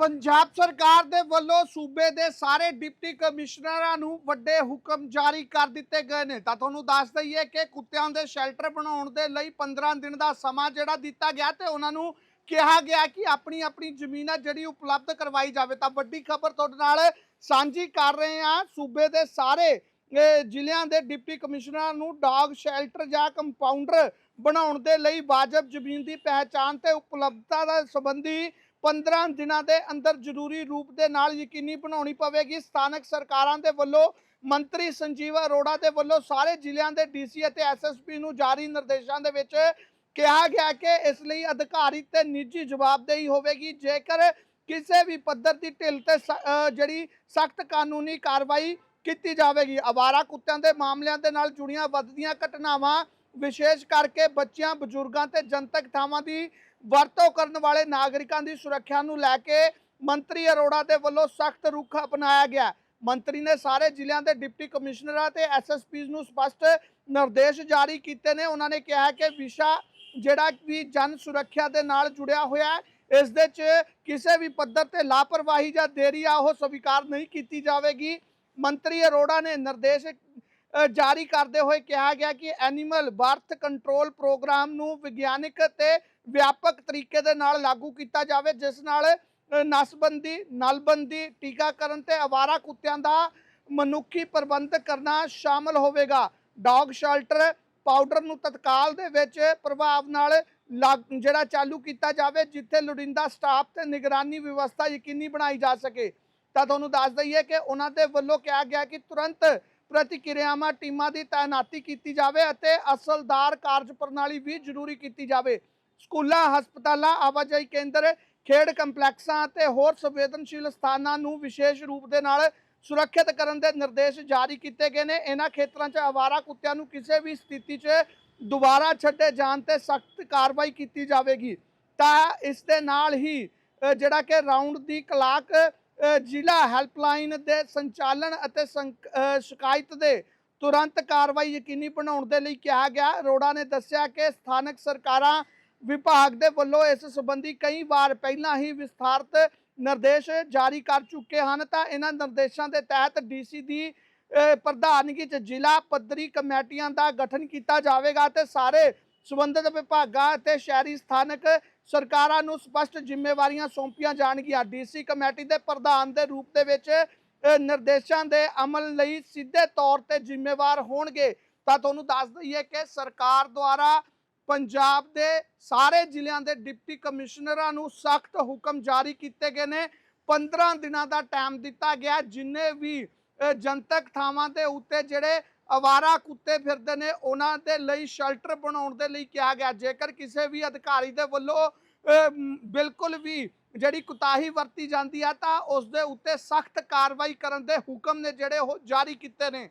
ਪੰਜਾਬ ਸਰਕਾਰ ਦੇ ਵੱਲੋਂ ਸੂਬੇ ਦੇ ਸਾਰੇ ਡਿਪਟੀ ਕਮਿਸ਼ਨਰਾਂ ਨੂੰ ਵੱਡੇ ਹੁਕਮ ਜਾਰੀ ਕਰ ਦਿੱਤੇ ਗਏ ਨੇ। ਤਾਂ ਤੁਹਾਨੂੰ ਦੱਸ ਦਈਏ ਕਿ ਕੁੱਤਿਆਂ ਦੇ ਸ਼ੈਲਟਰ ਬਣਾਉਣ ਦੇ ਲਈ 15 ਦਿਨ ਦਾ ਸਮਾਂ ਜਿਹੜਾ ਦਿੱਤਾ ਗਿਆ ਤੇ ਉਹਨਾਂ ਨੂੰ ਕਿਹਾ ਗਿਆ ਕਿ ਆਪਣੀ ਆਪਣੀ ਜ਼ਮੀਨਾਂ ਜਿਹੜੀ ਉਪਲਬਧ ਕਰਵਾਈ ਜਾਵੇ। ਤਾਂ ਵੱਡੀ ਖਬਰ ਤੁਹਾਡੇ ਨਾਲ ਸਾਂਝੀ ਕਰ ਰਹੇ ਹਾਂ। ਸੂਬੇ ਦੇ ਸਾਰੇ ਜ਼ਿਲ੍ਹਿਆਂ ਦੇ ਡਿਪਟੀ ਕਮਿਸ਼ਨਰਾਂ ਨੂੰ ਡੌਗ ਸ਼ੈਲਟਰ ਜਾਂ ਕੰਪਾਊਂਡਰ ਬਣਾਉਣ ਦੇ ਲਈ ਵਾਜਬ ਜ਼ਮੀਨ ਦੀ ਪਹਿਚਾਣ ਤੇ ਉਪਲਬਧਤਾ ਦਾ ਸੰਬੰਧੀ 15 ਦਿਨਾਂ ਦੇ ਅੰਦਰ ਜ਼ਰੂਰੀ ਰੂਪ ਦੇ ਨਾਲ ਯਕੀਨੀ ਬਣਾਉਣੀ ਪਵੇਗੀ। ਸਥਾਨਕ ਸਰਕਾਰਾਂ ਦੇ ਵੱਲੋਂ, ਮੰਤਰੀ ਸੰਜੀਵ ਅਰੋੜਾ ਦੇ ਵੱਲੋਂ ਸਾਰੇ ਜ਼ਿਲ੍ਹਿਆਂ ਦੇ ਡੀਸੀ ਅਤੇ ਐਸਐਸਪੀ ਨੂੰ ਜਾਰੀ ਨਿਰਦੇਸ਼ਾਂ ਦੇ ਵਿੱਚ ਕਿਹਾ ਗਿਆ ਕਿ ਇਸ ਲਈ ਅਧਿਕਾਰੀ ਤੇ ਨਿੱਜੀ ਜਵਾਬਦੇਹੀ ਹੋਵੇਗੀ। ਜੇਕਰ ਕਿਸੇ ਵੀ ਪੱਧਰ ਦੀ ਢਿੱਲ ਤੇ ਸ- ਜਿਹੜੀ ਸਖਤ ਕਾਨੂੰਨੀ ਕਾਰਵਾਈ ਕੀਤੀ ਜਾਵੇਗੀ। ਆਵਾਰਾ ਕੁੱਤਿਆਂ ਦੇ ਮਾਮਲਿਆਂ ਦੇ ਨਾਲ ਜੁੜੀਆਂ ਵੱਧਦੀਆਂ ਘਟਨਾਵਾਂ ਵਿਸ਼ੇਸ਼ ਕਰਕੇ ਬੱਚਿਆਂ, ਬਜ਼ੁਰਗਾਂ ਤੇ ਜਨਤਕ ਥਾਵਾਂ ਦੀ ਵਰਤੋਂ ਕਰਨ ਵਾਲੇ ਨਾਗਰਿਕਾਂ ਦੀ ਸੁਰੱਖਿਆ ਨੂੰ ਲੈ ਕੇ ਮੰਤਰੀ ਅਰੋੜਾ ਦੇ ਵੱਲੋਂ ਸਖਤ ਰੁਖ ਅਪਣਾਇਆ ਗਿਆ। ਮੰਤਰੀ ਨੇ ਸਾਰੇ ਜ਼ਿਲ੍ਹਿਆਂ ਦੇ ਡਿਪਟੀ ਕਮਿਸ਼ਨਰਾਂ ਤੇ ਐਸਐਸਪੀਜ਼ ਨੂੰ ਸਪਸ਼ਟ ਨਿਰਦੇਸ਼ ਜਾਰੀ ਕੀਤੇ ਨੇ। ਉਹਨਾਂ ਨੇ ਕਿਹਾ ਕਿ ਵਿਸ਼ਾ ਜਿਹੜਾ ਵੀ ਜਨ ਸੁਰੱਖਿਆ ਦੇ ਨਾਲ ਜੁੜਿਆ ਹੋਇਆ ਹੈ, ਇਸ ਦੇ ਚ ਕਿਸੇ ਵੀ ਪੱਧਰ ਤੇ ਲਾਪਰਵਾਹੀ ਜਾਂ ਦੇਰੀ ਆ ਉਹ ਸਵੀਕਾਰ ਨਹੀਂ ਕੀਤੀ ਜਾਵੇਗੀ। ਮੰਤਰੀ ਅਰੋੜਾ ਨੇ ਨਿਰਦੇਸ਼ ਜਾਰੀ ਕਰਦੇ ਹੋਏ ਕਿਹਾ ਗਿਆ ਕਿ ਐਨੀਮਲ ਬਰਥ ਕੰਟਰੋਲ ਪ੍ਰੋਗਰਾਮ ਨੂੰ ਵਿਗਿਆਨਿਕ ਤੇ ਵਿਆਪਕ ਤਰੀਕੇ ਦੇ ਨਾਲ ਲਾਗੂ ਕੀਤਾ ਜਾਵੇ, ਜਿਸ ਨਾਲ ਨਸਬੰਦੀ, ਨਲਬੰਦੀ, ਟੀਕਾਕਰਨ ਤੇ ਅਵਾਰਾ ਕੁੱਤਿਆਂ ਦਾ ਮਨੁੱਖੀ ਪ੍ਰਬੰਧ ਕਰਨਾ ਸ਼ਾਮਲ ਹੋਵੇਗਾ। ਡੌਗ ਸ਼ੈਲਟਰ ਪਾਊਡਰ ਨੂੰ ਤਤਕਾਲ ਦੇ ਵਿੱਚ ਪ੍ਰਭਾਵ ਨਾਲ ਲਾਗ- ਜਿਹੜਾ ਚਾਲੂ ਕੀਤਾ ਜਾਵੇ, ਜਿੱਥੇ ਲੋੜੀਂਦਾ ਸਟਾਫ ਤੇ ਨਿਗਰਾਨੀ ਵਿਵਸਥਾ ਯਕੀਨੀ ਬਣਾਈ ਜਾ ਸਕੇ। ਤਾਂ ਤੁਹਾਨੂੰ ਦੱਸ ਦਈਏ ਕਿ ਉਹਨਾਂ ਦੇ ਵੱਲੋਂ ਕਿਹਾ ਗਿਆ ਕਿ ਤੁਰੰਤ ਪ੍ਰਤੀਕਿਰਿਆਵਾਂ ਟੀਮਾਂ ਦੀ ਤਾਇਨਾਤੀ ਕੀਤੀ ਜਾਵੇ ਅਤੇ ਅਸਲਦਾਰ ਕਾਰਜ ਪ੍ਰਣਾਲੀ ਵੀ ਜ਼ਰੂਰੀ ਕੀਤੀ ਜਾਵੇ। ਸਕੂਲਾਂ, ਹਸਪਤਾਲਾਂ, ਆਵਾਜਾਈ ਕੇਂਦਰ, ਖੇਡ ਕੰਪਲੈਕਸਾਂ ਅਤੇ ਹੋਰ ਸੰਵੇਦਨਸ਼ੀਲ ਸਥਾਨਾਂ ਨੂੰ ਵਿਸ਼ੇਸ਼ ਰੂਪ ਦੇ ਨਾਲ ਸੁਰੱਖਿਅਤ ਕਰਨ ਦੇ ਨਿਰਦੇਸ਼ ਜਾਰੀ ਕੀਤੇ ਗਏ ਨੇ। ਇਹਨਾਂ ਖੇਤਰਾਂ 'ਚ ਆਵਾਰਾ ਕੁੱਤਿਆਂ ਨੂੰ ਕਿਸੇ ਵੀ ਸਥਿਤੀ 'ਚ ਦੁਬਾਰਾ ਛੱਡੇ ਜਾਣ ਤੇ ਸਖਤ ਕਾਰਵਾਈ ਕੀਤੀ ਜਾਵੇਗੀ। ਤਾਂ ਇਸ ਦੇ ਨਾਲ ਹੀ ਜਿਹੜਾ ਕਿ ਰਾਉਂਡ ਦੀ ਕਲਾਕ ਜ਼ਿਲ੍ਹਾ ਹੈਲਪਲਾਈਨ ਦੇ ਸੰਚਾਲਨ ਅਤੇ ਸੰਕ- ਸ਼ਿਕਾਇਤ ਦੇ ਤੁਰੰਤ ਕਾਰਵਾਈ ਯਕੀਨੀ ਬਣਾਉਣ ਦੇ ਲਈ ਕਿਹਾ ਗਿਆ। ਅਰੋੜਾ ਨੇ ਦੱਸਿਆ ਕਿ ਸਥਾਨਕ ਸਰਕਾਰਾਂ ਵਿਭਾਗ ਦੇ ਵੱਲੋਂ ਇਸ ਸੰਬੰਧੀ ਕਈ ਵਾਰ ਪਹਿਲਾਂ ਹੀ ਵਿਸਥਾਰਤ ਨਿਰਦੇਸ਼ ਜਾਰੀ ਕਰ ਚੁੱਕੇ ਹਨ। ਤਾਂ ਇਹਨਾਂ ਨਿਰਦੇਸ਼ਾਂ ਦੇ ਤਹਿਤ ਡੀਸੀ ਦੀ ਪ੍ਰਧਾਨਗੀ 'ਚ ਜ਼ਿਲ੍ਹਾ ਪੱਧਰੀ ਕਮੇਟੀਆਂ ਦਾ ਗਠਨ ਕੀਤਾ ਜਾਵੇਗਾ ਤੇ ਸਾਰੇ ਸੰਬੰਧਿਤ ਵਿਭਾਗਾਂ ਅਤੇ ਸ਼ਹਿਰੀ ਸਥਾਨਕ ਸਰਕਾਰਾਂ ਨੂੰ ਸਪਸ਼ਟ ਜ਼ਿੰਮੇਵਾਰੀਆਂ ਸੌਂਪੀਆਂ ਜਾਣਗੀਆਂ। ਡੀਸੀ ਕਮੇਟੀ ਦੇ ਪ੍ਰਧਾਨ ਦੇ ਰੂਪ ਦੇ ਵਿੱਚ ਨਿਰਦੇਸ਼ਾਂ ਦੇ ਅਮਲ ਲਈ ਸਿੱਧੇ ਤੌਰ ਤੇ ਜ਼ਿੰਮੇਵਾਰ ਹੋਣਗੇ। ਤਾਂ ਤੁਹਾਨੂੰ ਦੱਸ ਦਈਏ ਕਿ ਸਰਕਾਰ ਦੁਆਰਾ ਪੰਜਾਬ ਦੇ ਸਾਰੇ ਜ਼ਿਲ੍ਹਿਆਂ ਦੇ ਡਿਪਟੀ ਕਮਿਸ਼ਨਰਾਂ ਨੂੰ ਸਖਤ ਹੁਕਮ ਜਾਰੀ ਕੀਤੇ ਗਏ ਨੇ। 15 ਦਿਨਾਂ ਦਾ ਟਾਈਮ ਦਿੱਤਾ ਗਿਆ, ਜਿੰਨੇ ਵੀ ਜਨਤਕ ਥਾਵਾਂ ਦੇ ਉੱਤੇ ਜਿਹੜੇ ਅਵਾਰਾ ਕੁੱਤੇ ਫਿਰਦੇ ਨੇ, ਉਹਨਾਂ ਦੇ ਲਈ ਸ਼ੈਲਟਰ ਬਣਾਉਣ ਦੇ ਲਈ ਕਿਹਾ ਗਿਆ। ਜੇਕਰ ਕਿਸੇ ਵੀ ਅਧਿਕਾਰੀ ਦੇ ਵੱਲੋਂ ਬਿਲਕੁਲ ਵੀ ਜਿਹੜੀ ਕੁਤਾਹੀ ਵਰਤੀ ਜਾਂਦੀ ਆ, ਤਾਂ ਉਸ ਦੇ ਉੱਤੇ ਸਖਤ ਕਾਰਵਾਈ ਕਰਨ ਦੇ ਹੁਕਮ ਨੇ ਜਿਹੜੇ ਉਹ ਜਾਰੀ ਕੀਤੇ ਨੇ।